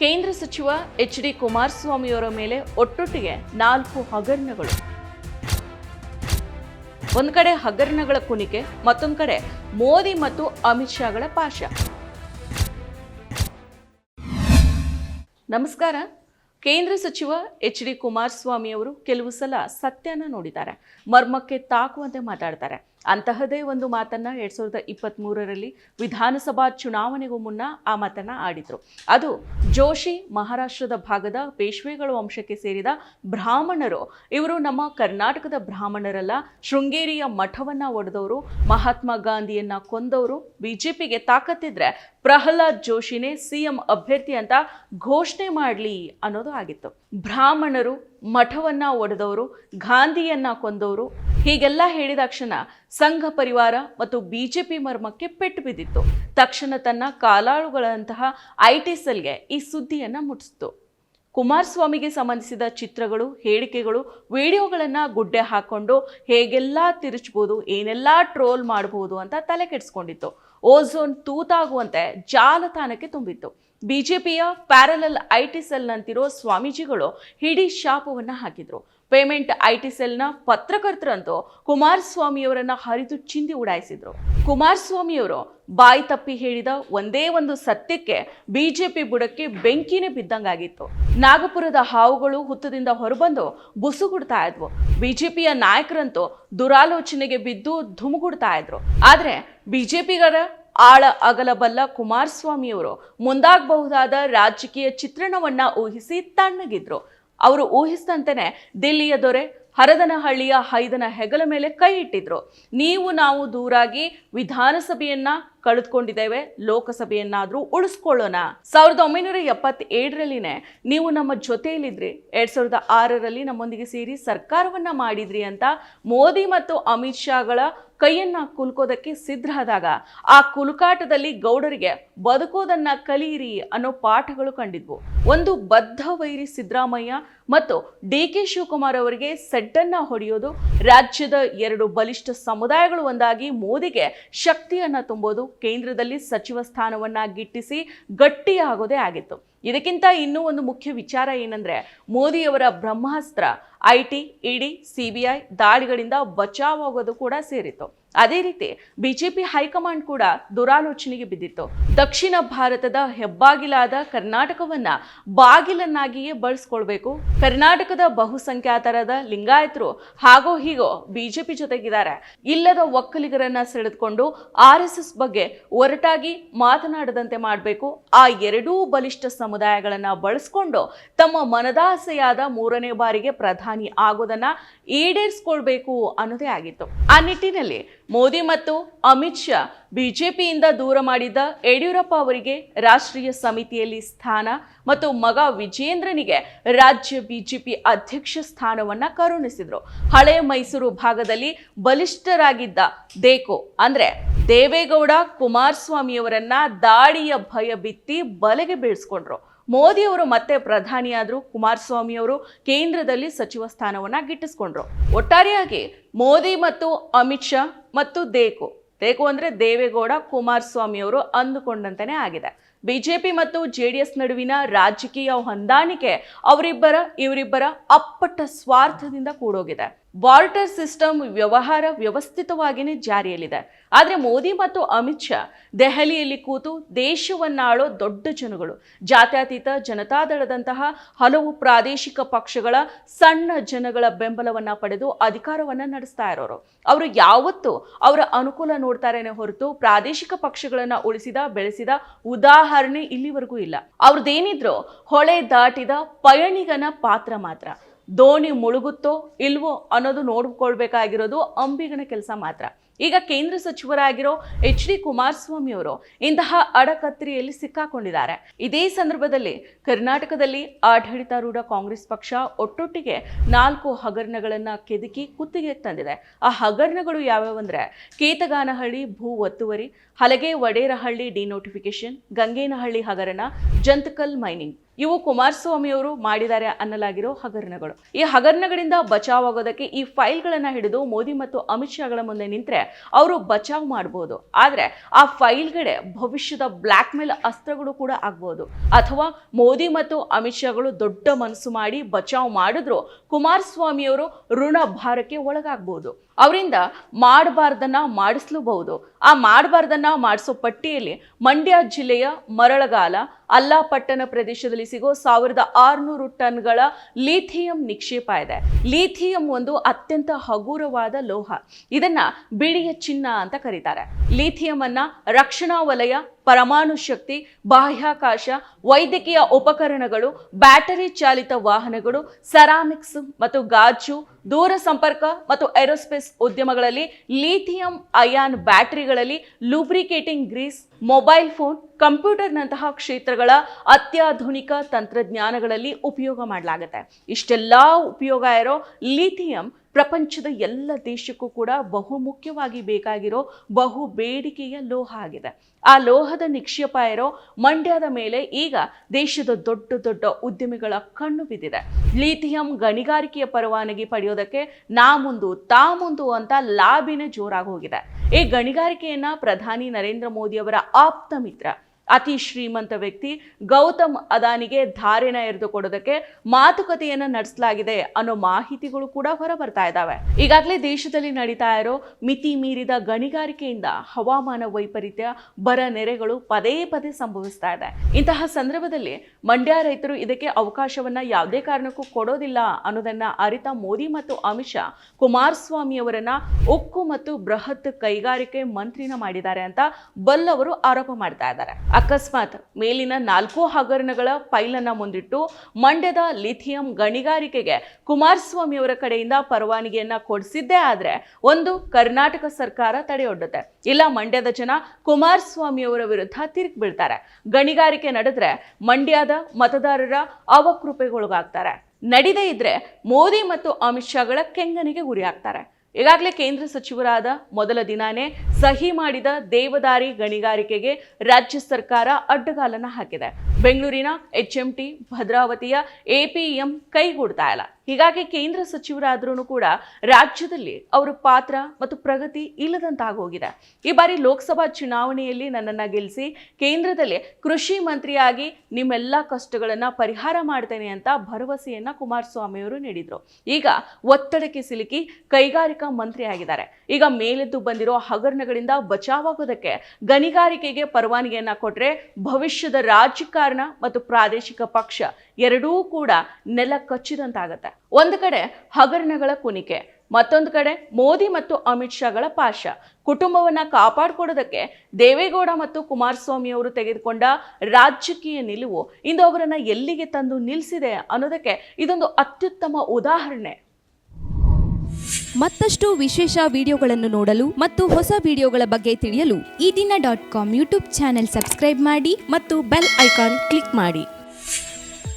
ಕೇಂದ್ರ ಸಚಿವ H D ಕುಮಾರಸ್ವಾಮಿಯವರ ಮೇಲೆ ಒಟ್ಟೊಟ್ಟಿಗೆ ನಾಲ್ಕು ಹಗರಣಗಳು. ಒಂದು ಕಡೆ ಹಗರಣಗಳ ಕುಣಿಕೆ, ಮತ್ತೊಂದು ಕಡೆ ಮೋದಿ ಮತ್ತು ಅಮಿತ್ ಶಾಗಳ ಪಾಶ. ನಮಸ್ಕಾರ. ಕೇಂದ್ರ ಸಚಿವ ಎಚ್ ಡಿ ಕುಮಾರಸ್ವಾಮಿ ಅವರು ಕೆಲವು ಸಲ ಸತ್ಯನ ನೋಡಿದ್ದಾರೆ. ಮರ್ಮಕ್ಕೆ ತಾಕುವಂತೆ ಮಾತಾಡ್ತಾರೆ. ಅಂತಹದೇ ಒಂದು ಮಾತನ್ನ ಎರಡು ಸಾವಿರದ ಇಪ್ಪತ್ತ್ ಮೂರರಲ್ಲಿ ವಿಧಾನಸಭಾ ಚುನಾವಣೆಗೂ ಮುನ್ನ ಆ ಮಾತನ್ನು ಆಡಿದ್ರು. ಅದು ಜೋಶಿ ಮಹಾರಾಷ್ಟ್ರದ ಭಾಗದ ಪೇಶ್ವೆಗಳ ವಂಶಕ್ಕೆ ಸೇರಿದ ಬ್ರಾಹ್ಮಣರು. ಇವರು ನಮ್ಮ ಕರ್ನಾಟಕದ ಬ್ರಾಹ್ಮಣರಲ್ಲ, ಶೃಂಗೇರಿಯ ಮಠವನ್ನ ಒಡೆದವರು, ಮಹಾತ್ಮ ಗಾಂಧಿಯನ್ನ ಕೊಂದವರು. ಬಿಜೆಪಿಗೆ ತಾಕತ್ತಿದ್ರೆ ಪ್ರಹ್ಲಾದ್ ಜೋಶಿನೇ ಸಿಎಂ ಅಭ್ಯರ್ಥಿ ಅಂತ ಘೋಷಣೆ ಮಾಡಲಿ ಅನ್ನೋದು ಆಗಿತ್ತು. ಬ್ರಾಹ್ಮಣರು ಮಠವನ್ನ ಒಡೆದವರು, ಗಾಂಧಿಯನ್ನ ಕೊಂದವರು. ಹೀಗೆಲ್ಲ ಹೇಳಿದಾಕ್ಷಣ ಸಂಘ ಪರಿವಾರ ಮತ್ತು ಬಿಜೆಪಿ ಮರ್ಮಕ್ಕೆ ಪೆಟ್ಟು ಬಿದ್ದಿತ್ತು. ತಕ್ಷಣ ತನ್ನ ಕಾಲಾಳುಗಳಂತಹ ಐ ಟಿ ಸೆಲ್ಗೆ ಈ ಸುದ್ದಿಯನ್ನ ಮುಟ್ಟಿಸಿತು. ಕುಮಾರಸ್ವಾಮಿಗೆ ಸಂಬಂಧಿಸಿದ ಚಿತ್ರಗಳು, ಹೇಳಿಕೆಗಳು, ವಿಡಿಯೋಗಳನ್ನು ಗುಡ್ಡೆ ಹಾಕೊಂಡು ಹೇಗೆಲ್ಲ ತಿರುಚ್ಬೋದು, ಏನೆಲ್ಲ ಟ್ರೋಲ್ ಮಾಡಬಹುದು ಅಂತ ತಲೆ ಕೆಡಿಸ್ಕೊಂಡಿತ್ತು. ಓಝೋನ್ ತೂತಾಗುವಂತೆ ಜಾಲತಾಣಕ್ಕೆ ತುಂಬಿತ್ತು. ಬಿಜೆಪಿಯ ಪ್ಯಾರಲಲ್ ಐ ಟಿ ಸೆಲ್ನಂತಿರೋ ಸ್ವಾಮೀಜಿಗಳು ಹಿಡಿ ಶಾಪವನ್ನ ಹಾಕಿದ್ರು. ಪೇಮೆಂಟ್ ಐ ಟಿ ಸೆಲ್ನ ಪತ್ರಕರ್ತರಂತೂ ಕುಮಾರಸ್ವಾಮಿಯವರನ್ನ ಹರಿದು ಚಿಂದಿ ಉಡಾಯಿಸಿದ್ರು. ಕುಮಾರಸ್ವಾಮಿಯವರು ಬಾಯಿ ತಪ್ಪಿ ಹೇಳಿದ ಒಂದೇ ಒಂದು ಸತ್ಯಕ್ಕೆ ಬಿಜೆಪಿ ಬುಡಕ್ಕೆ ಬೆಂಕಿನೇ ಬಿದ್ದಂಗಾಗಿತ್ತು. ನಾಗಪುರದ ಹಾವುಗಳು ಹುತ್ತದಿಂದ ಹೊರಬಂದು ಬುಸುಗುಡ್ತಾ ಇದ್ವು. ಬಿಜೆಪಿಯ ನಾಯಕರಂತೂ ದುರಾಲೋಚನೆಗೆ ಬಿದ್ದು ಧುಮುಗುಡ್ತಾ ಇದ್ರು. ಆದ್ರೆ ಬಿಜೆಪಿಗರ ಆಳ ಅಗಲಬಲ್ಲ ಕುಮಾರಸ್ವಾಮಿಯವರು ಮುಂದಾಗಬಹುದಾದ ರಾಜಕೀಯ ಚಿತ್ರಣವನ್ನ ಊಹಿಸಿ ತಣ್ಣಗಿದ್ರು. ಅವರು ಊಹಿಸಿದಂತೆಯೇ ದಿಲ್ಲಿಯ ದೊರೆ ಹರದನಹಳ್ಳಿಯ ಹೈದನ ಹೆಗಲ ಮೇಲೆ ಕೈ ಇಟ್ಟಿದ್ರು. ನೀವು ನಾವು ದೂರಾಗಿ ವಿಧಾನಸಭೆಯನ್ನ ಕಳೆದುಕೊಂಡಿದ್ದೇವೆ, ಲೋಕಸಭೆಯನ್ನಾದ್ರೂ ಉಳಿಸ್ಕೊಳ್ಳೋಣ. ಸಾವಿರದ ಒಂಬೈನೂರ ಎಪ್ಪತ್ತೇಳರಲ್ಲಿನೇ ನೀವು ನಮ್ಮ ಜೊತೆಯಲ್ಲಿದ್ರಿ. ಎರಡ್ ಸಾವಿರದ ಆರರಲ್ಲಿ ನಮ್ಮೊಂದಿಗೆ ಸೇರಿ ಸರ್ಕಾರವನ್ನ ಮಾಡಿದ್ರಿ ಅಂತ ಮೋದಿ ಮತ್ತು ಅಮಿತ್ ಶಾಗಳ ಕೈಯನ್ನ ಕುಲುಕೋದಕ್ಕೆ ಸಿದ್ಧರಾದಾಗ ಆ ಕುಲುಕಾಟದಲ್ಲಿ ಗೌಡರಿಗೆ ಬದುಕೋದನ್ನ ಕಲಿಯಿರಿ ಅನ್ನೋ ಪಾಠಗಳು ಕಂಡಿದ್ವು. ಒಂದು ಬದ್ಧ ವೈರಿ ಸಿದ್ದರಾಮಯ್ಯ ಮತ್ತು ಡಿ ಕೆ ಶಿವಕುಮಾರ್ ಅವರಿಗೆ ಸೆಡ್ಡನ್ನು ಹೊಡೆಯೋದು ರಾಜ್ಯದ ಎರಡು ಬಲಿಷ್ಠ ಸಮುದಾಯಗಳು ಒಂದಾಗಿ ಮೋದಿಗೆ ಶಕ್ತಿಯನ್ನ ತುಂಬೋದು. ಕೇಂದ್ರದಲ್ಲಿ ಸಚಿವ ಸ್ಥಾನವನ್ನ ಗಿಟ್ಟಿಸಿ ಗಟ್ಟಿಯಾಗೋದೇ ಆಗಿತ್ತು. ಇದಕ್ಕಿಂತ ಇನ್ನೂ ಒಂದು ಮುಖ್ಯ ವಿಚಾರ ಏನಂದ್ರೆ, ಮೋದಿಯವರ ಬ್ರಹ್ಮಾಸ್ತ್ರ ಐ ಟಿ ಇಡಿ, ಸಿಬಿಐ ದಾಳಿಗಳಿಂದ ಬಚಾವಾಗೋದು ಕೂಡ ಸೇರಿತ್ತು. ಅದೇ ರೀತಿ ಬಿಜೆಪಿ ಹೈಕಮಾಂಡ್ ಕೂಡ ದುರಾಲೋಚನೆಗೆ ಬಿದ್ದಿತ್ತು. ದಕ್ಷಿಣ ಭಾರತದ ಹೆಬ್ಬಾಗಿಲಾದ ಕರ್ನಾಟಕವನ್ನ ಬಾಗಿಲನ್ನಾಗಿಯೇ ಬಳಸ್ಕೊಳ್ಬೇಕು. ಕರ್ನಾಟಕದ ಬಹುಸಂಖ್ಯಾತರಾದ ಲಿಂಗಾಯತರು ಹಾಗೋ ಹೀಗೋ ಬಿಜೆಪಿ ಜೊತೆಗಿದ್ದಾರೆ. ಇಲ್ಲದ ಒಕ್ಕಲಿಗರನ್ನ ಸೆಳೆದುಕೊಂಡು ಆರ್ ಬಗ್ಗೆ ಒರಟಾಗಿ ಮಾತನಾಡದಂತೆ ಮಾಡಬೇಕು. ಆ ಎರಡೂ ಬಲಿಷ್ಠ ಸಮುದಾಯಗಳನ್ನ ಬಳಸ್ಕೊಂಡು ತಮ್ಮ ಮನದಾಸೆಯಾದ ಮೂರನೇ ಬಾರಿಗೆ ಪ್ರಧಾನಿ ಆಗೋದನ್ನ ಈಡೇರಿಸ್ಕೊಳ್ಬೇಕು ಅನ್ನೋದೇ ಆಗಿತ್ತು. ಆ ನಿಟ್ಟಿನಲ್ಲಿ ಮೋದಿ ಮತ್ತು ಅಮಿತ್ ಶಾ ಬಿಜೆಪಿಯಿಂದ ದೂರ ಮಾಡಿದ್ದ ಯಡಿಯೂರಪ್ಪ ಅವರಿಗೆ ರಾಷ್ಟ್ರೀಯ ಸಮಿತಿಯಲ್ಲಿ ಸ್ಥಾನ ಮತ್ತು ಮಗ ವಿಜೇಂದ್ರನಿಗೆ ರಾಜ್ಯ ಬಿಜೆಪಿ ಅಧ್ಯಕ್ಷ ಸ್ಥಾನವನ್ನ ಕರುಣಿಸಿದ್ರು. ಹಳೆ ಮೈಸೂರು ಭಾಗದಲ್ಲಿ ಬಲಿಷ್ಠರಾಗಿದ್ದ ದೇಕೋ ಅಂದ್ರೆ ದೇವೇಗೌಡ ಕುಮಾರಸ್ವಾಮಿಯವರನ್ನ ದಾಳಿಯ ಭಯ ಬಿತ್ತಿ ಬಲೆಗೆ ಬೀಳ್ಸ್ಕೊಂಡ್ರು. ಮೋದಿಯವರು ಮತ್ತೆ ಪ್ರಧಾನಿಯಾದರು, ಕುಮಾರಸ್ವಾಮಿಯವರು ಕೇಂದ್ರದಲ್ಲಿ ಸಚಿವ ಸ್ಥಾನವನ್ನು ಗಿಟ್ಟಿಸ್ಕೊಂಡ್ರು. ಒಟ್ಟಾರೆಯಾಗಿ ಮೋದಿ ಮತ್ತು ಅಮಿತ್ ಶಾ ಮತ್ತು ದೇಕು ದೇಕು ಅಂದರೆ ದೇವೇಗೌಡ, ಕುಮಾರಸ್ವಾಮಿಯವರು ಅಂದುಕೊಂಡಂತೆಯೇ ಆಗಿದೆ. ಬಿಜೆಪಿ ಮತ್ತು ಜೆ ಡಿ ಎಸ್ ನಡುವಿನ ರಾಜಕೀಯ ಹೊಂದಾಣಿಕೆ ಅವರಿಬ್ಬರ, ಇವರಿಬ್ಬರ ಅಪ್ಪಟ ಸ್ವಾರ್ಥದಿಂದ ಕೂಡೋಗಿದೆ. ಬಾರ್ಟರ್ ಸಿಸ್ಟಮ್ ವ್ಯವಹಾರ ವ್ಯವಸ್ಥಿತವಾಗಿಯೇ ಜಾರಿಯಲ್ಲಿದೆ. ಆದರೆ ಮೋದಿ ಮತ್ತು ಅಮಿತ್ ಶಾ ದೆಹಲಿಯಲ್ಲಿ ಕೂತು ದೇಶವನ್ನಾಳೋ ದೊಡ್ಡ ಜನಗಳು. ಜಾತ್ಯತೀತ ಜನತಾದಳದಂತಹ ಹಲವು ಪ್ರಾದೇಶಿಕ ಪಕ್ಷಗಳ ಸಣ್ಣ ಜನಗಳ ಬೆಂಬಲವನ್ನು ಪಡೆದು ಅಧಿಕಾರವನ್ನು ನಡೆಸ್ತಾ ಇರೋರು. ಅವರು ಯಾವತ್ತೂ ಅವರ ಅನುಕೂಲ ನೋಡ್ತಾರೇನೆ ಹೊರತು ಪ್ರಾದೇಶಿಕ ಪಕ್ಷಗಳನ್ನು ಉಳಿಸಿದ, ಬೆಳೆಸಿದ ಉದಾಹರಣೆ ಇಲ್ಲಿವರೆಗೂ ಇಲ್ಲ. ಅವ್ರದ್ದೇನಿದ್ರು ಹೊಳೆ ದಾಟಿದ ಪಯಣಿಗನ ಪಾತ್ರ ಮಾತ್ರ. ದೋಣಿ ಮುಳುಗುತ್ತೋ ಇಲ್ವೋ ಅನ್ನೋದು ನೋಡ್ಕೊಳ್ಬೇಕಾಗಿರೋದು ಅಂಬಿಗನ ಕೆಲಸ ಮಾತ್ರ. ಈಗ ಕೇಂದ್ರ ಸಚಿವರಾಗಿರೋ ಎಚ್ ಡಿ ಕುಮಾರಸ್ವಾಮಿ ಅವರು ಇಂತಹ ಅಡಕತ್ರಿಯಲ್ಲಿ ಸಿಕ್ಕಾಕೊಂಡಿದ್ದಾರೆ. ಇದೇ ಸಂದರ್ಭದಲ್ಲಿ ಕರ್ನಾಟಕದಲ್ಲಿ ಆಡಳಿತಾರೂಢ ಕಾಂಗ್ರೆಸ್ ಪಕ್ಷ ಒಟ್ಟೊಟ್ಟಿಗೆ ನಾಲ್ಕು ಹಗರಣಗಳನ್ನು ಕೆದಕಿ ಕುತ್ತಿಗೆ ತಂದಿದೆ. ಆ ಹಗರಣಗಳು ಯಾವ್ಯಾವಂದ್ರೆ ಕೇತಗಾನಹಳ್ಳಿ, ಭೂ ಒತ್ತುವರಿ ಹಲಗೆ ವಡೇರಹಳ್ಳಿ ಡಿನೋಟಿಫಿಕೇಶನ್ ಗಂಗೇನಹಳ್ಳಿ ಹಗರಣ, ಜಂತಕಲ್ ಮೈನಿಂಗ್ ಇವು ಕುಮಾರಸ್ವಾಮಿಯವರು ಮಾಡಿದ್ದಾರೆ ಅನ್ನಲಾಗಿರೋ ಹಗರಣಗಳು ಈ ಹಗರಣಗಳಿಂದ ಬಚಾವ್ ಆಗೋದಕ್ಕೆ ಈ ಫೈಲ್ಗಳನ್ನು ಹಿಡಿದು ಮೋದಿ ಮತ್ತು ಅಮಿತ್ ಶಾಗಳ ಮುಂದೆ ನಿಂತರೆ ಅವರು ಬಚಾವ್ ಮಾಡಬಹುದು ಆದರೆ ಆ ಫೈಲ್ಗಳೇ ಭವಿಷ್ಯದ ಬ್ಲ್ಯಾಕ್ ಮೇಲ್ ಅಸ್ತ್ರಗಳು ಕೂಡ ಆಗ್ಬೋದು. ಅಥವಾ ಮೋದಿ ಮತ್ತು ಅಮಿತ್ ಶಾಗಳು ದೊಡ್ಡ ಮನಸ್ಸು ಮಾಡಿ ಬಚಾವ್ ಮಾಡಿದ್ರು ಕುಮಾರಸ್ವಾಮಿಯವರು ಋಣ ಭಾರಕ್ಕೆ ಒಳಗಾಗಬಹುದು ಅವರಿಂದ ಮಾಡಬಾರ್ದನ್ನ ಮಾಡಿಸ್ಲೂಬಹುದು. ಆ ಮಾಡಬಾರ್ದನ್ನ ಮಾಡಿಸೋ ಪಟ್ಟಿಯಲ್ಲಿ ಮಂಡ್ಯ ಜಿಲ್ಲೆಯ ಮರಳಗಾಲ, ಅಲ್ಲಾಪಟ್ಟಣ ಪ್ರದೇಶದಲ್ಲಿ ಸಿಗೋ ಸಾವಿರದ ಆರುನೂರು ಟನ್ಗಳ ಲಿಥಿಯಂ ನಿಕ್ಷೇಪ ಇದೆ. ಲಿಥಿಯಂ ಒಂದು ಅತ್ಯಂತ ಹಗುರವಾದ ಲೋಹ. ಇದನ್ನ ಬಿಳಿಯ ಚಿನ್ನ ಅಂತ ಕರೀತಾರೆ. ಲಿಥಿಯಂ ಅನ್ನ ರಕ್ಷಣಾ ವಲಯ ಪರಮಾಣು ಶಕ್ತಿ, ಬಾಹ್ಯಾಕಾಶ, ವೈದ್ಯಕೀಯ ಉಪಕರಣಗಳು, ಬ್ಯಾಟರಿ ಚಾಲಿತ ವಾಹನಗಳು, ಸೆರಾಮಿಕ್ಸ್ ಮತ್ತು ಗಾಜು, ದೂರ ಸಂಪರ್ಕ ಮತ್ತು ಏರೋಸ್ಪೇಸ್ ಉದ್ಯಮಗಳಲ್ಲಿ ಲಿಥಿಯಂ ಅಯಾನ್ ಬ್ಯಾಟರಿಗಳಲ್ಲಿ ಲೂಬ್ರಿಕೇಟಿಂಗ್ ಗ್ರೀಸ್, ಮೊಬೈಲ್ ಫೋನ್ ಕಂಪ್ಯೂಟರ್ನಂತಹ ಕ್ಷೇತ್ರಗಳ ಅತ್ಯಾಧುನಿಕ ತಂತ್ರಜ್ಞಾನಗಳಲ್ಲಿ ಉಪಯೋಗ ಮಾಡಲಾಗುತ್ತೆ. ಇಷ್ಟೆಲ್ಲ ಉಪಯೋಗ ಇರೋ ಲಿಥಿಯಂ ಪ್ರಪಂಚದ ಎಲ್ಲ ದೇಶಕ್ಕೂ ಕೂಡ ಬಹು ಮುಖ್ಯವಾಗಿ ಬೇಕಾಗಿರೋ ಬಹು ಬೇಡಿಕೆಯ ಲೋಹ ಆಗಿದೆ. ಆ ಲೋಹದ ನಿಕ್ಷೇಪ ಇರೋ ಮಂಡ್ಯದ ಮೇಲೆ ಈಗ ದೇಶದ ದೊಡ್ಡ ದೊಡ್ಡ ಉದ್ಯಮಿಗಳ ಕಣ್ಣು ಬಿದ್ದಿದೆ. ಲಿಥಿಯಂ ಗಣಿಗಾರಿಕೆಯ ಪರವಾನಗಿ ಪಡೆಯೋದಕ್ಕೆ ನಾ ಮುಂದು, ತಾ ಮುಂದು ಅಂತ ಲಾಬಿನೇ ಜೋರಾಗಿ ಹೋಗಿದೆ. ಈ ಗಣಿಗಾರಿಕೆಯನ್ನ ಪ್ರಧಾನಿ ನರೇಂದ್ರ ಮೋದಿ ಅವರ ಆಪ್ತ ಮಿತ್ರ ಅತಿ ಶ್ರೀಮಂತ ವ್ಯಕ್ತಿ ಗೌತಮ್ ಅದಾನಿಗೆ ಧಾರೆನ ಎರೆದು ಕೊಡೋದಕ್ಕೆ ಮಾತುಕತೆಯನ್ನ ನಡೆಸಲಾಗಿದೆ ಅನ್ನೋ ಮಾಹಿತಿಗಳು ಕೂಡ ಹೊರ ಬರ್ತಾ ಇದ್ದಾವೆ. ಈಗಾಗಲೇ ದೇಶದಲ್ಲಿ ನಡೀತಾ ಇರೋ ಮಿತಿ ಮೀರಿದ ಗಣಿಗಾರಿಕೆಯಿಂದ ಹವಾಮಾನ ವೈಪರೀತ್ಯ, ಬರ ನೆರೆಗಳು ಪದೇ ಪದೇ ಸಂಭವಿಸ್ತಾ ಇದೆ. ಇಂತಹ ಸಂದರ್ಭದಲ್ಲಿ ಮಂಡ್ಯ ರೈತರು ಇದಕ್ಕೆ ಅವಕಾಶವನ್ನ ಯಾವುದೇ ಕಾರಣಕ್ಕೂ ಕೊಡೋದಿಲ್ಲ ಅನ್ನೋದನ್ನ ಅರಿತ ಮೋದಿ ಮತ್ತು ಅಮಿತ್ ಶಾ ಕುಮಾರಸ್ವಾಮಿ ಅವರನ್ನ ಉಕ್ಕು ಮತ್ತು ಬೃಹತ್ ಕೈಗಾರಿಕೆ ಮಂತ್ರಿನ ಮಾಡಿದ್ದಾರೆ ಅಂತ ಬಲ್ಲವರು ಆರೋಪ ಮಾಡ್ತಾ ಇದ್ದಾರೆ. ಅಕಸ್ಮಾತ್ ಮೇಲಿನ ನಾಲ್ಕು ಹಗರಣಗಳ ಫೈಲನ್ನು ಮುಂದಿಟ್ಟು ಮಂಡ್ಯದ ಲಿಥಿಯಂ ಗಣಿಗಾರಿಕೆಗೆ ಕುಮಾರಸ್ವಾಮಿ ಅವರ ಕಡೆಯಿಂದ ಪರವಾನಗಿಯನ್ನ ಕೊಡಿಸಿದ್ದೇ ಆದರೆ ಒಂದು ಕರ್ನಾಟಕ ಸರ್ಕಾರ ತಡೆಯೊಡ್ಡುತ್ತೆ. ಇಲ್ಲ ಮಂಡ್ಯದ ಜನ ಕುಮಾರಸ್ವಾಮಿಯವರ ವಿರುದ್ಧ ತಿರುಗಿ ಬೀಳ್ತಾರೆ. ಗಣಿಗಾರಿಕೆ ನಡೆದ್ರೆ ಮಂಡ್ಯದ ಮತದಾರರ ಅವಕೃಪೆಗೊಳಗಾಗ್ತಾರೆ. ನಡೀದೇ ಇದ್ರೆ ಮೋದಿ ಮತ್ತು ಅಮಿತ್ ಶಾಗಳ ಕೆಂಗನಿಗೆ ಗುರಿಯಾಗ್ತಾರೆ ಈಗಾಗಲೇ ಕೇಂದ್ರ ಸಚಿವರಾದ ಮೊದಲ ದಿನಾನೇ ಸಹಿ ಮಾಡಿದ ದೇವದಾರಿ ಗಣಿಗಾರಿಕೆಗೆ ರಾಜ್ಯ ಸರ್ಕಾರ ಅಡ್ಡಗಾಲನ ಹಾಕಿದೆ. ಬೆಂಗಳೂರಿನ ಎಚ್ ಎಂ ಟಿ ಭದ್ರಾವತಿಯ ಎಪಿಎಂ ಕೈಗೂಡ್ತಾ ಇಲ್ಲ. ಹೀಗಾಗಿ ಕೇಂದ್ರ ಸಚಿವರಾದ್ರೂ ಕೂಡ ರಾಜ್ಯದಲ್ಲಿ ಅವರ ಪಾತ್ರ ಮತ್ತು ಪ್ರಗತಿ ಇಲ್ಲದಂತಾಗೋಗಿದೆ. ಈ ಬಾರಿ ಲೋಕಸಭಾ ಚುನಾವಣೆಯಲ್ಲಿ ನನ್ನನ್ನು ಗೆಲ್ಲಿಸಿ ಕೇಂದ್ರದಲ್ಲಿ ಕೃಷಿ ಮಂತ್ರಿಯಾಗಿ ನಿಮ್ಮೆಲ್ಲ ಕಷ್ಟಗಳನ್ನು ಪರಿಹಾರ ಮಾಡ್ತೇನೆ ಅಂತ ಭರವಸೆಯನ್ನು ಕುಮಾರಸ್ವಾಮಿ ಅವರು ನೀಡಿದರು. ಈಗ ಒತ್ತಡಕ್ಕೆ ಸಿಲುಕಿ ಕೈಗಾರಿಕಾ ಮಂತ್ರಿ ಆಗಿದ್ದಾರೆ ಈಗ ಮೇಲೆದ್ದು ಬಂದಿರೋ ಹಗರಣಗಳಿಂದ ಬಚಾವಾಗೋದಕ್ಕೆ ಗಣಿಗಾರಿಕೆಗೆ ಪರವಾನಗಿಯನ್ನ ಕೊಟ್ಟರೆ ಭವಿಷ್ಯದ ರಾಜಕಾರಣ ಮತ್ತು ಪ್ರಾದೇಶಿಕ ಪಕ್ಷ ಎರಡೂ ಕೂಡ ನೆಲ ಕಚ್ಚಿದಂತಾಗತ್ತೆ ಒಂದು ಕಡೆ ಹಗರಣಗಳ ಕುಣಿಕೆ, ಮತ್ತೊಂದು ಕಡೆ ಮೋದಿ ಮತ್ತು ಅಮಿತ್ ಶಾಗಳ ಪಾಶ. ಕುಟುಂಬವನ್ನ ಕಾಪಾಡಿಕೊಡೋದಕ್ಕೆ ದೇವೇಗೌಡ ಮತ್ತು ಕುಮಾರಸ್ವಾಮಿ ಅವರು ತೆಗೆದುಕೊಂಡ ರಾಜಕೀಯ ನಿಲುವು ಇಂದು ಅವರನ್ನ ಎಲ್ಲಿಗೆ ತಂದು ನಿಲ್ಲಿಸಿದೆ ಅನ್ನೋದಕ್ಕೆ ಇದೊಂದು ಅತ್ಯುತ್ತಮ ಉದಾಹರಣೆ. ಮತ್ತಷ್ಟು ವಿಶೇಷ ವಿಡಿಯೋಗಳನ್ನು ನೋಡಲು ಮತ್ತು ಹೊಸ ವಿಡಿಯೋಗಳ ಬಗ್ಗೆ ತಿಳಿಯಲು ಈ ದಿನ dot com YouTube channel subscribe ಮಾಡಿ ಮತ್ತು ಬೆಲ್ ಐಕಾನ್ ಕ್ಲಿಕ್ ಮಾಡಿ.